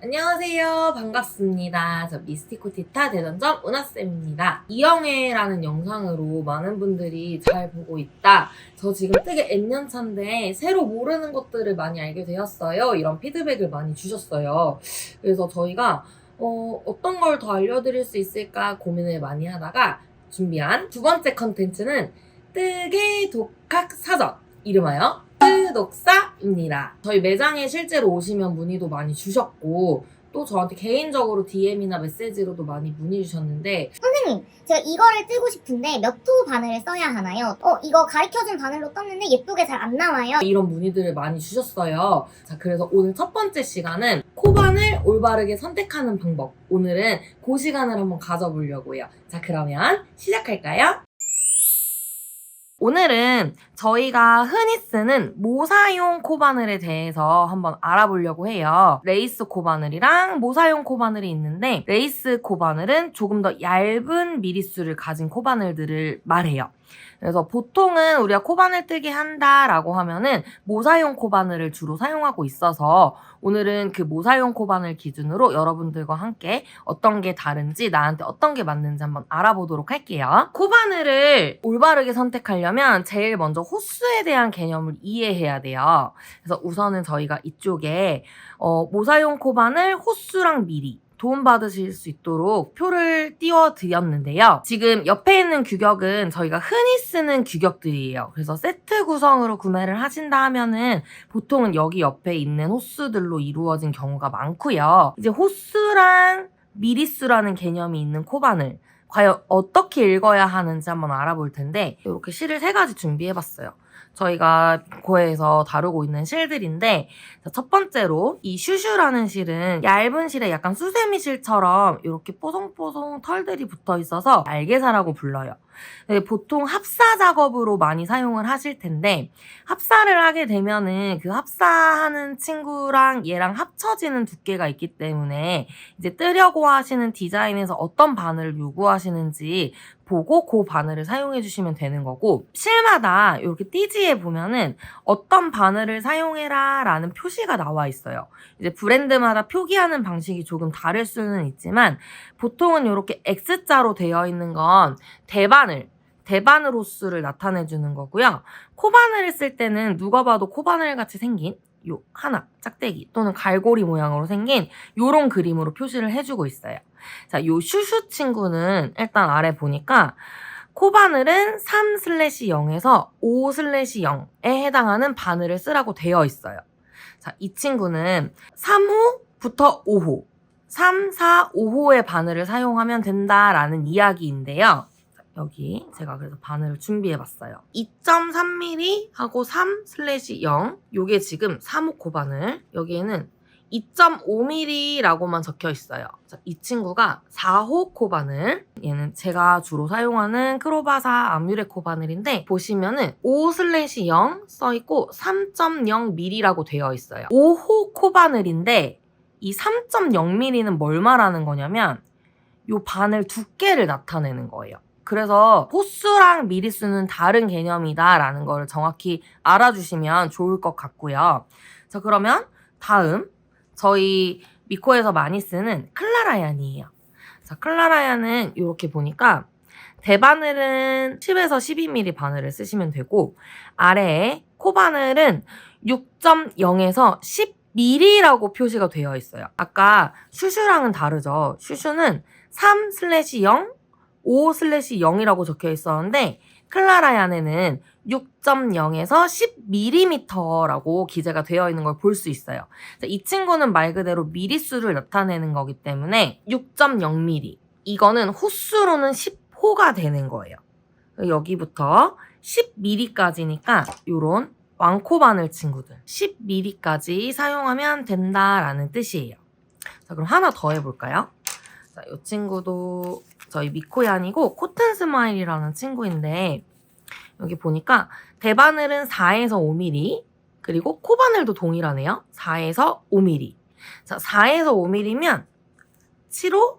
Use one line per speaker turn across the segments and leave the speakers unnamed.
안녕하세요. 반갑습니다. 저 미스티코티타 대전점 은하쌤입니다. 이영애라는 영상으로 많은 분들이 잘 보고 있다. 저 지금 되게 N년 차인데 새로 모르는 것들을 많이 알게 되었어요. 이런 피드백을 많이 주셨어요. 그래서 저희가 어, 어떤 걸 더 알려드릴 수 있을까 고민을 많이 하다가 준비한 두 번째 컨텐츠는 뜨개 독학 사전. 이름하여 뜨독사입니다. 저희 매장에 실제로 오시면 문의도 많이 주셨고 또 저한테 개인적으로 DM이나 메시지로도 많이 문의 주셨는데
선생님, 제가 이거를 뜨고 싶은데 몇 호 바늘을 써야 하나요? 어, 이거 가르쳐준 바늘로 떴는데 예쁘게 잘 안 나와요.
이런 문의들을 많이 주셨어요. 자, 그래서 오늘 첫 번째 시간은 코반을 올바르게 선택하는 방법. 오늘은 그 시간을 한번 가져보려고요. 자, 그러면 시작할까요? 오늘은 저희가 흔히 쓰는 모사용 코바늘에 대해서 한번 알아보려고 해요. 레이스 코바늘이랑 모사용 코바늘이 있는데 레이스 코바늘은 조금 더 얇은 미리수를 가진 코바늘들을 말해요. 그래서 보통은 우리가 코바늘 뜨기 한다라고 하면은 모사용 코바늘을 주로 사용하고 있어서 오늘은 그 모사용 코바늘 기준으로 여러분들과 함께 어떤 게 다른지 나한테 어떤 게 맞는지 한번 알아보도록 할게요. 코바늘을 올바르게 선택하려면 제일 먼저 호수에 대한 개념을 이해해야 돼요. 그래서 우선은 저희가 이쪽에 어, 모사용 코바늘 호수랑 미리 도움받으실 수 있도록 표를 띄워드렸는데요. 지금 옆에 있는 규격은 저희가 흔히 쓰는 규격들이에요. 그래서 세트 구성으로 구매를 하신다 하면은 보통은 여기 옆에 있는 호수들로 이루어진 경우가 많고요. 이제 호수랑 미리수라는 개념이 있는 코바늘. 과연 어떻게 읽어야 하는지 한번 알아볼 텐데 이렇게 실을 세 가지 준비해봤어요. 저희가 고에서 다루고 있는 실들인데 자, 첫 번째로 이 슈슈라는 실은 얇은 실에 약간 수세미 실처럼 이렇게 뽀송뽀송 털들이 붙어 있어서 알게사라고 불러요. 네, 보통 합사 작업으로 많이 사용을 하실 텐데 합사를 하게 되면은 그 합사하는 친구랑 얘랑 합쳐지는 두께가 있기 때문에 이제 뜨려고 하시는 디자인에서 어떤 바늘을 요구하시는지 보고 그 바늘을 사용해 주시면 되는 거고 실마다 이렇게 띠지에 보면은 어떤 바늘을 사용해라 라는 표시가 나와 있어요. 이제 브랜드마다 표기하는 방식이 조금 다를 수는 있지만 보통은 이렇게 X자로 되어 있는 건 대바늘 대바늘 호수를 나타내 주는 거고요. 코바늘을 쓸 때는 누가 봐도 코바늘 같이 생긴 요 하나 짝대기 또는 갈고리 모양으로 생긴 요런 그림으로 표시를 해주고 있어요. 자, 요 슈슈 친구는 일단 아래 보니까 코바늘은 3/0에서 5/0에 해당하는 바늘을 쓰라고 되어 있어요. 자, 이 친구는 3호부터 5호, 3, 4, 5호의 바늘을 사용하면 된다라는 이야기인데요. 자, 여기 제가 그래서 바늘을 준비해봤어요. 2.3mm 하고 3/0 요게 지금 3호 코바늘 여기에는 2.5mm라고만 적혀 있어요. 자, 이 친구가 4호 코바늘. 얘는 제가 주로 사용하는 크로바사 아뮤레 코바늘인데 보시면은 5/0 써 있고 3.0mm라고 되어 있어요. 5호 코바늘인데 이 3.0mm는 뭘 말하는 거냐면 요 바늘 두께를 나타내는 거예요. 그래서 호수랑 미리수는 다른 개념이다라는 걸 정확히 알아주시면 좋을 것 같고요. 자, 그러면 다음 저희 미코에서 많이 쓰는 클라라얀이에요. 자, 클라라얀은 이렇게 보니까 대바늘은 10에서 12mm 바늘을 쓰시면 되고 아래에 코바늘은 6.0에서 10mm라고 표시가 되어 있어요. 아까 슈슈랑은 다르죠. 슈슈는 3/0, 5/0이라고 적혀 있었는데 클라라얀에는 6.0에서 10mm라고 기재가 되어 있는 걸 볼 수 있어요. 이 친구는 말 그대로 미리수를 나타내는 거기 때문에 6.0mm. 이거는 호수로는 10호가 되는 거예요. 여기부터 10mm까지니까 요런 왕코 바늘 친구들 10mm까지 사용하면 된다라는 뜻이에요. 자, 그럼 하나 더 해볼까요? 자, 이 친구도 저희 미코얀이고 코튼 스마일이라는 친구인데 여기 보니까 대바늘은 4에서 5mm 그리고 코바늘도 동일하네요. 4에서 5mm. 자, 4에서 5mm면 7호,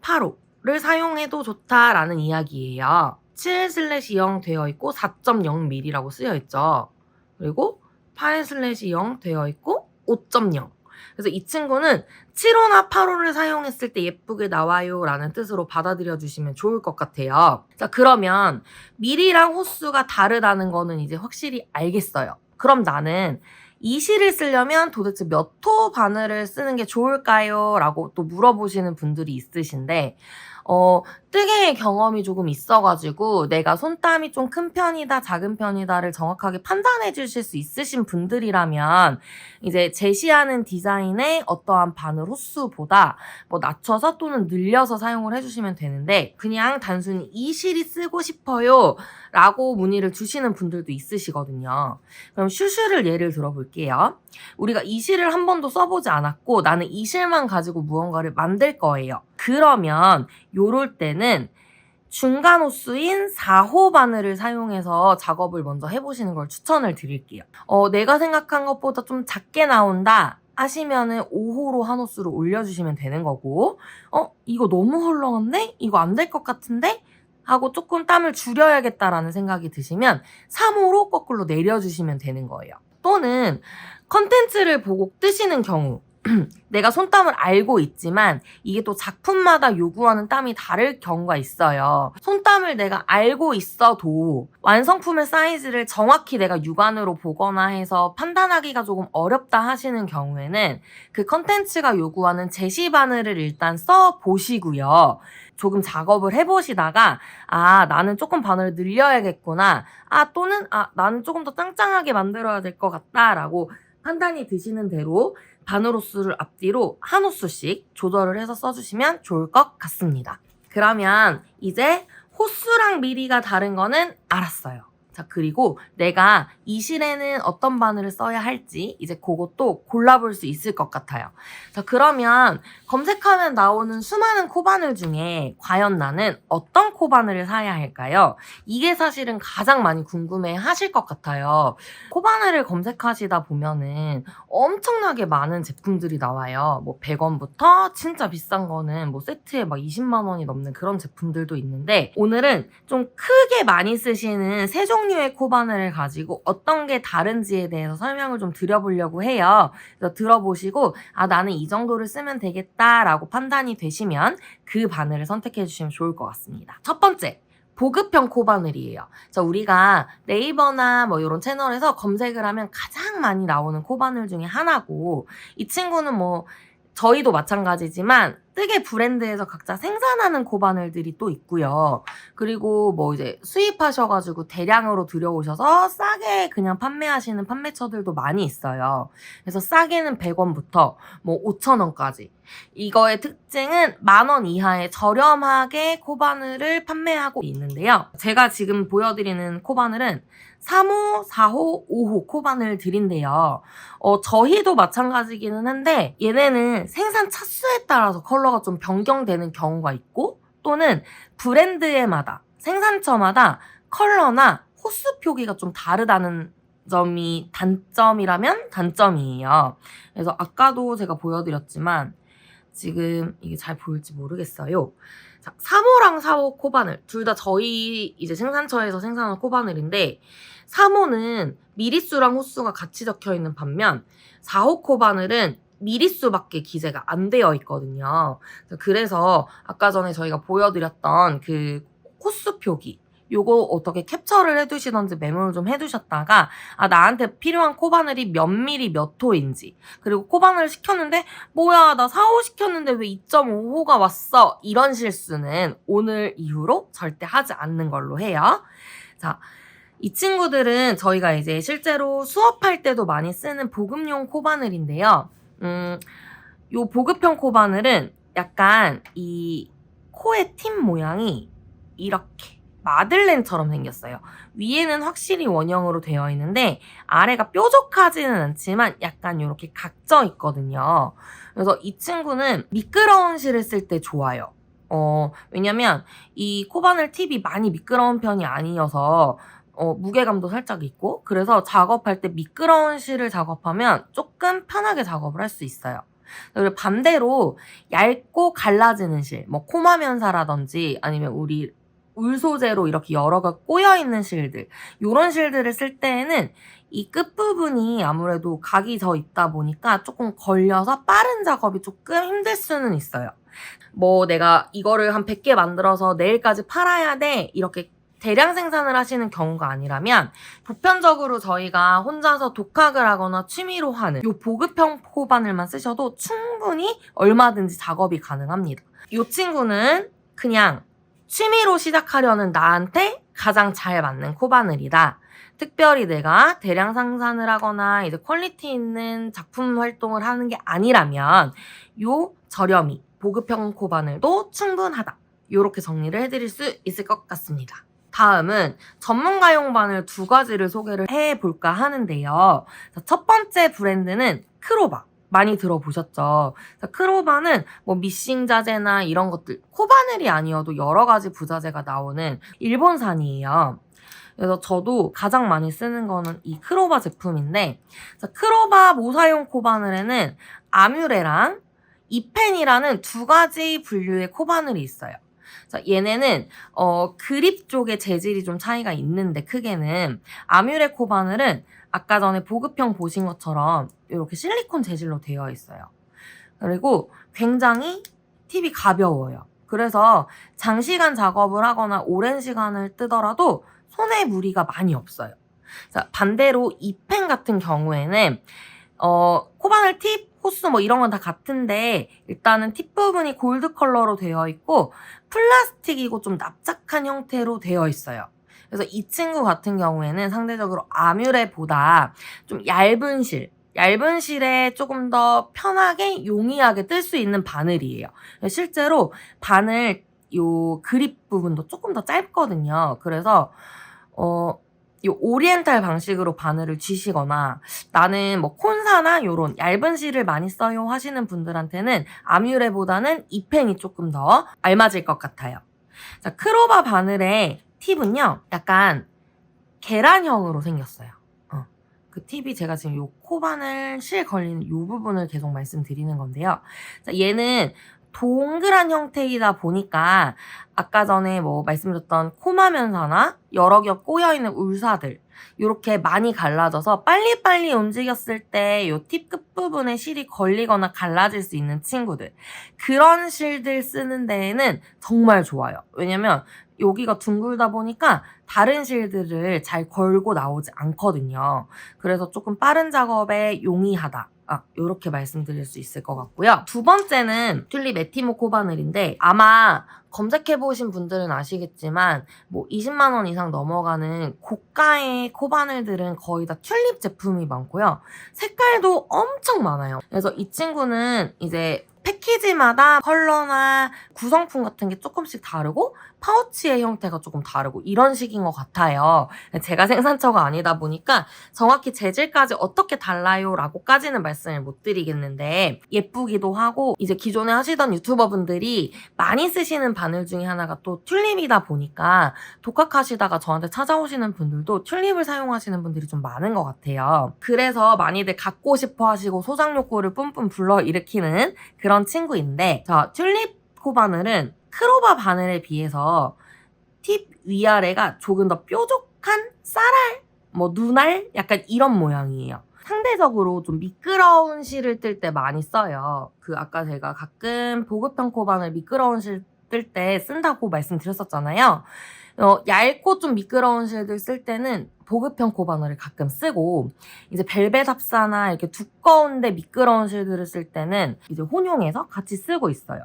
8호를 사용해도 좋다라는 이야기예요. 7/0 되어 있고 4.0mm라고 쓰여 있죠. 그리고 8/0 되어 있고 5.0. 그래서 이 친구는 7호나 8호를 사용했을 때 예쁘게 나와요 라는 뜻으로 받아들여 주시면 좋을 것 같아요. 자, 그러면 밀이랑 호수가 다르다는 거는 이제 확실히 알겠어요. 그럼 나는 이 실을 쓰려면 도대체 몇 호 바늘을 쓰는 게 좋을까요? 라고 또 물어보시는 분들이 있으신데, 어, 뜨개의 경험이 조금 있어가지고 내가 손땀이 좀 큰 편이다, 작은 편이다를 정확하게 판단해 주실 수 있으신 분들이라면 이제 제시하는 디자인의 어떠한 바늘 호수보다 뭐 낮춰서 또는 늘려서 사용을 해주시면 되는데 그냥 단순히 이 실이 쓰고 싶어요 라고 문의를 주시는 분들도 있으시거든요. 그럼 슈슈를 예를 들어볼게요. 우리가 이 실을 한 번도 써보지 않았고 나는 이 실만 가지고 무언가를 만들 거예요. 그러면 요럴 때는 중간 호수인 4호 바늘을 사용해서 작업을 먼저 해보시는 걸 추천을 드릴게요. 어, 내가 생각한 것보다 좀 작게 나온다 하시면은 5호로 한 호수를 올려주시면 되는 거고, 어, 이거 너무 헐렁한데? 이거 안 될 것 같은데? 하고 조금 땀을 줄여야겠다라는 생각이 드시면 3호로 거꾸로 내려주시면 되는 거예요. 또는 컨텐츠를 보고 뜨시는 경우, 내가 손땀을 알고 있지만 이게 또 작품마다 요구하는 땀이 다를 경우가 있어요. 손땀을 내가 알고 있어도 완성품의 사이즈를 정확히 내가 육안으로 보거나 해서 판단하기가 조금 어렵다 하시는 경우에는 그 컨텐츠가 요구하는 제시 바늘을 일단 써 보시고요. 조금 작업을 해보시다가 아 나는 조금 바늘을 늘려야겠구나 아 또는 아 나는 조금 더 짱짱하게 만들어야 될 것 같다라고 판단이 드시는 대로 바늘 호수를 앞뒤로 한 호수씩 조절을 해서 써주시면 좋을 것 같습니다. 그러면 이제 호수랑 미리가 다른 거는 알았어요. 자, 그리고 내가 이 실에는 어떤 바늘을 써야 할지 이제 그것도 골라볼 수 있을 것 같아요. 자, 그러면 검색하면 나오는 수많은 코바늘 중에 과연 나는 어떤 코바늘을 사야 할까요? 이게 사실은 가장 많이 궁금해 하실 것 같아요. 코바늘을 검색하시다 보면은 엄청나게 많은 제품들이 나와요. 뭐 100원부터 진짜 비싼 거는 뭐 세트에 막 20만 원이 넘는 그런 제품들도 있는데 오늘은 좀 크게 많이 쓰시는 세종 류의 코바늘을 가지고 어떤 게 다른지에 대해서 설명을 좀 드려보려고 해요. 그래서 들어보시고 아 나는 이 정도를 쓰면 되겠다라고 판단이 되시면 그 바늘을 선택해 주시면 좋을 것 같습니다. 첫 번째 보급형 코바늘이에요. 자, 우리가 네이버나 뭐 이런 채널에서 검색을 하면 가장 많이 나오는 코바늘 중에 하나고, 이 친구는 뭐, 저희도 마찬가지지만, 뜨개 브랜드에서 각자 생산하는 코바늘들이 또 있고요. 그리고 뭐 이제 수입하셔가지고 대량으로 들여오셔서 싸게 그냥 판매하시는 판매처들도 많이 있어요. 그래서 싸게는 100원부터 뭐 5천원까지. 이거의 특징은 만 원 이하의 저렴하게 코바늘을 판매하고 있는데요. 제가 지금 보여드리는 코바늘은 3호, 4호, 5호 코바늘 들인데요. 어, 저희도 마찬가지기는 한데 얘네는 생산 차수에 따라서 컬러가 좀 변경되는 경우가 있고 또는 브랜드에마다 생산처마다 컬러나 호수 표기가 좀 다르다는 점이 단점이라면 단점이에요. 그래서 아까도 제가 보여드렸지만 지금 이게 잘 보일지 모르겠어요. 자, 3호랑 4호 코바늘 둘 다 저희 이제 생산처에서 생산한 코바늘인데 3호는 미리수랑 호수가 같이 적혀 있는 반면 4호 코바늘은 미리수밖에 기재가 안 되어 있거든요. 그래서 아까 전에 저희가 보여드렸던 그 호수 표기 요거 어떻게 캡처를 해두시던지 메모를 좀 해두셨다가 아 나한테 필요한 코바늘이 몇 미리 몇 호인지 그리고 코바늘을 시켰는데 뭐야 나 4호 시켰는데 왜 2.5호가 왔어 이런 실수는 오늘 이후로 절대 하지 않는 걸로 해요. 자. 이 친구들은 저희가 이제 실제로 수업할 때도 많이 쓰는 보급용 코바늘인데요. 음, 요 보급형 코바늘은 약간 이 코의 팁 모양이 이렇게 마들렌처럼 생겼어요. 위에는 확실히 원형으로 되어 있는데 아래가 뾰족하지는 않지만 약간 이렇게 각져 있거든요. 그래서 이 친구는 미끄러운 실을 쓸 때 좋아요. 어, 왜냐면 이 코바늘 팁이 많이 미끄러운 편이 아니어서 어, 무게감도 살짝 있고 그래서 작업할 때 미끄러운 실을 작업하면 조금 편하게 작업을 할 수 있어요. 그리고 반대로 얇고 갈라지는 실, 뭐 코마 면사라든지 아니면 우리 울 소재로 이렇게 여러 가 꼬여 있는 실들, 요런 실들을 쓸 때에는 이 끝부분이 아무래도 각이 져 있다 보니까 조금 걸려서 빠른 작업이 조금 힘들 수는 있어요. 뭐 내가 이거를 한 100개 만들어서 내일까지 팔아야 돼. 이렇게 대량 생산을 하시는 경우가 아니라면 보편적으로 저희가 혼자서 독학을 하거나 취미로 하는 요 보급형 코바늘만 쓰셔도 충분히 얼마든지 작업이 가능합니다. 이 친구는 그냥 취미로 시작하려는 나한테 가장 잘 맞는 코바늘이다. 특별히 내가 대량 생산을 하거나 이제 퀄리티 있는 작품 활동을 하는 게 아니라면 요 저렴이 보급형 코바늘도 충분하다. 이렇게 정리를 해드릴 수 있을 것 같습니다. 다음은 전문가용 바늘 두 가지를 소개를 해볼까 하는데요. 자, 첫 번째 브랜드는 크로바. 많이 들어보셨죠? 자, 크로바는 뭐 미싱 자재나 이런 것들, 코바늘이 아니어도 여러 가지 부자재가 나오는 일본산이에요. 그래서 저도 가장 많이 쓰는 거는 이 크로바 제품인데, 자, 크로바 모사용 코바늘에는 아뮤레랑 이펜이라는 두 가지 분류의 코바늘이 있어요. 자, 얘네는 어, 그립 쪽의 재질이 좀 차이가 있는데 크게는 아뮤레 코바늘은 아까 전에 보급형 보신 것처럼 이렇게 실리콘 재질로 되어 있어요. 그리고 굉장히 팁이 가벼워요. 그래서 장시간 작업을 하거나 오랜 시간을 뜨더라도 손에 무리가 많이 없어요. 자, 반대로 이펜 같은 경우에는 어, 코바늘 팁, 호수 뭐 이런 건 다 같은데 일단은 팁 부분이 골드 컬러로 되어 있고 플라스틱이고 좀 납작한 형태로 되어 있어요. 그래서 이 친구 같은 경우에는 상대적으로 아뮤레보다 좀 얇은 실, 얇은 실에 조금 더 편하게 용이하게 뜰 수 있는 바늘이에요. 실제로 바늘 요 그립 부분도 조금 더 짧거든요. 그래서 어, 이 오리엔탈 방식으로 바늘을 쥐시거나 나는 뭐 콘사나 요런 얇은 실을 많이 써요 하시는 분들한테는 아뮤레보다는 이 펜이 조금 더 알맞을 것 같아요. 자, 크로바 바늘의 팁은요, 약간 계란형으로 생겼어요. 어. 그 팁이 제가 지금 요 코바늘 실 걸리는 요 부분을 계속 말씀드리는 건데요. 자, 얘는 동그란 형태이다 보니까 아까 전에 뭐 말씀드렸던 코마면사나 여러 겹 꼬여있는 울사들 이렇게 많이 갈라져서 빨리빨리 움직였을 때 요 팁 끝부분에 실이 걸리거나 갈라질 수 있는 친구들 그런 실들 쓰는 데에는 정말 좋아요. 왜냐면 여기가 둥글다 보니까 다른 실들을 잘 걸고 나오지 않거든요. 그래서 조금 빠른 작업에 용이하다. 아, 요렇게 말씀드릴 수 있을 것 같고요. 두 번째는 튤립 에티모 코 바늘인데 아마 검색해보신 분들은 아시겠지만 뭐 20만원 이상 넘어가는 고가의 코바늘들은 거의 다 튤립 제품이 많고요. 색깔도 엄청 많아요. 그래서 이 친구는 이제 패키지마다 컬러나 구성품 같은 게 조금씩 다르고 파우치의 형태가 조금 다르고 이런 식인 것 같아요. 제가 생산처가 아니다 보니까 정확히 재질까지 어떻게 달라요? 라고까지는 말씀을 못 드리겠는데 예쁘기도 하고 이제 기존에 하시던 유튜버분들이 많이 쓰시는 바늘 중에 하나가 또 튤립이다 보니까 독학하시다가 저한테 찾아오시는 분들도 튤립을 사용하시는 분들이 좀 많은 것 같아요. 그래서 많이들 갖고 싶어 하시고 소장 욕구를 뿜뿜 불러 일으키는 그런 친구인데 자 튤립 코바늘은 크로바 바늘에 비해서 팁 위아래가 조금 더 뾰족한 쌀알, 뭐 눈알 약간 이런 모양이에요. 상대적으로 좀 미끄러운 실을 뜰 때 많이 써요. 그 아까 제가 가끔 보급형 코바늘 미끄러운 실 뜰 때 쓴다고 말씀드렸었잖아요. 어, 얇고 좀 미끄러운 실들 쓸 때는 보급형 코바늘을 가끔 쓰고 이제 벨벳 합사나 이렇게 두꺼운데 미끄러운 실들을 쓸 때는 이제 혼용해서 같이 쓰고 있어요.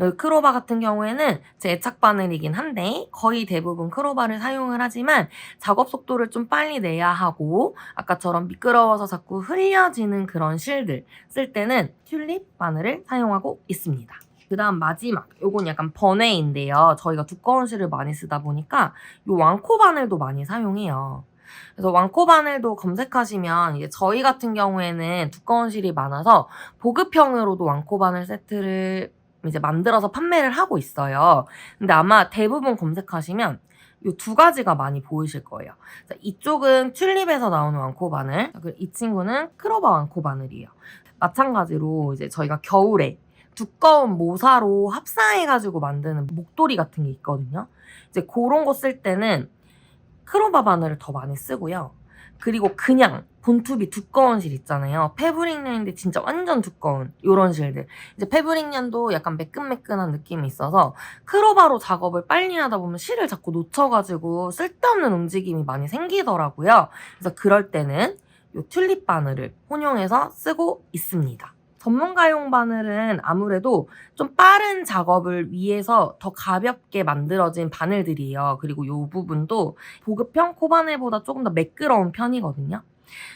음. 그 크로바 같은 경우에는 제 애착 바늘이긴 한데 거의 대부분 크로바를 사용을 하지만 작업 속도를 좀 빨리 내야 하고 아까처럼 미끄러워서 자꾸 흘려지는 그런 실들 쓸 때는 튤립 바늘을 사용하고 있습니다. 그 다음 마지막 요건 약간 번외인데요. 저희가 두꺼운 실을 많이 쓰다 보니까 요 왕코 바늘도 많이 사용해요. 그래서 왕코 바늘도 검색하시면 이제 저희 같은 경우에는 두꺼운 실이 많아서 보급형으로도 왕코 바늘 세트를 이제 만들어서 판매를 하고 있어요. 근데 아마 대부분 검색하시면 이두 가지가 많이 보이실 거예요. 자, 이쪽은 튤립에서 나오는 왕코 바늘, 이 친구는 크로바 왕코 바늘이에요. 마찬가지로 이제 저희가 겨울에 두꺼운 모사로 합사해가지고 만드는 목도리 같은 게 있거든요. 이제 그런 거 쓸 때는 크로바 바늘을 더 많이 쓰고요. 그리고 그냥 본투비 두꺼운 실 있잖아요. 패브릭년인데 진짜 완전 두꺼운 요런 실들. 이제 패브릭년도 약간 매끈매끈한 느낌이 있어서 크로바로 작업을 빨리 하다 보면 실을 자꾸 놓쳐가지고 쓸데없는 움직임이 많이 생기더라고요. 그래서 그럴 때는 요 튤립 바늘을 혼용해서 쓰고 있습니다. 전문가용 바늘은 아무래도 좀 빠른 작업을 위해서 더 가볍게 만들어진 바늘들이에요. 그리고 이 부분도 보급형 코바늘보다 조금 더 매끄러운 편이거든요.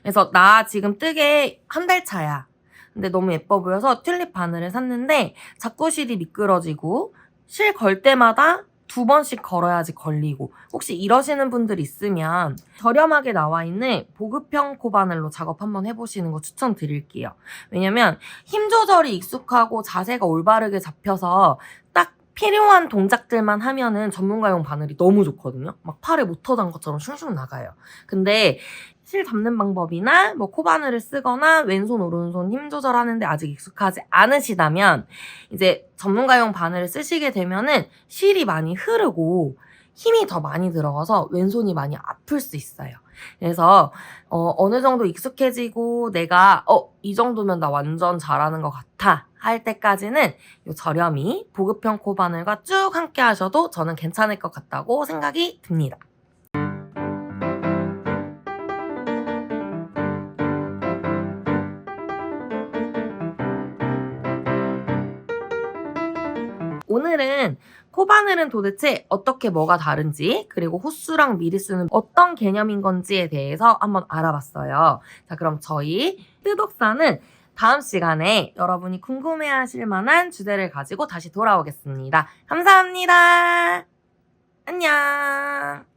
그래서 나 지금 뜨게 한달 차야. 근데 너무 예뻐 보여서 튤립 바늘을 샀는데 자꾸 실이 미끄러지고 실 걸 때마다 두 번씩 걸어야지 걸리고 혹시 이러시는 분들 있으면 저렴하게 나와 있는 보급형 코바늘로 작업 한번 해보시는 거 추천드릴게요. 왜냐면 힘 조절이 익숙하고 자세가 올바르게 잡혀서 딱 필요한 동작들만 하면은 전문가용 바늘이 너무 좋거든요. 막 팔에 모터 단 것처럼 슝슝 나가요. 근데 실 잡는 방법이나 뭐 코바늘을 쓰거나 왼손 오른손 힘 조절하는데 아직 익숙하지 않으시다면 이제 전문가용 바늘을 쓰시게 되면은 실이 많이 흐르고 힘이 더 많이 들어가서 왼손이 많이 아플 수 있어요. 그래서 어, 어느 정도 익숙해지고 내가 어, 이 정도면 나 완전 잘하는 것 같아 할 때까지는 요 저렴이 보급형 코바늘과 쭉 함께 하셔도 저는 괜찮을 것 같다고 생각이 듭니다. 오늘은 코바늘은 도대체 어떻게 뭐가 다른지 그리고 호수랑 미리수는 어떤 개념인 건지에 대해서 한번 알아봤어요. 자 그럼 저희 뜨독사는 다음 시간에 여러분이 궁금해하실 만한 주제를 가지고 다시 돌아오겠습니다. 감사합니다. 안녕.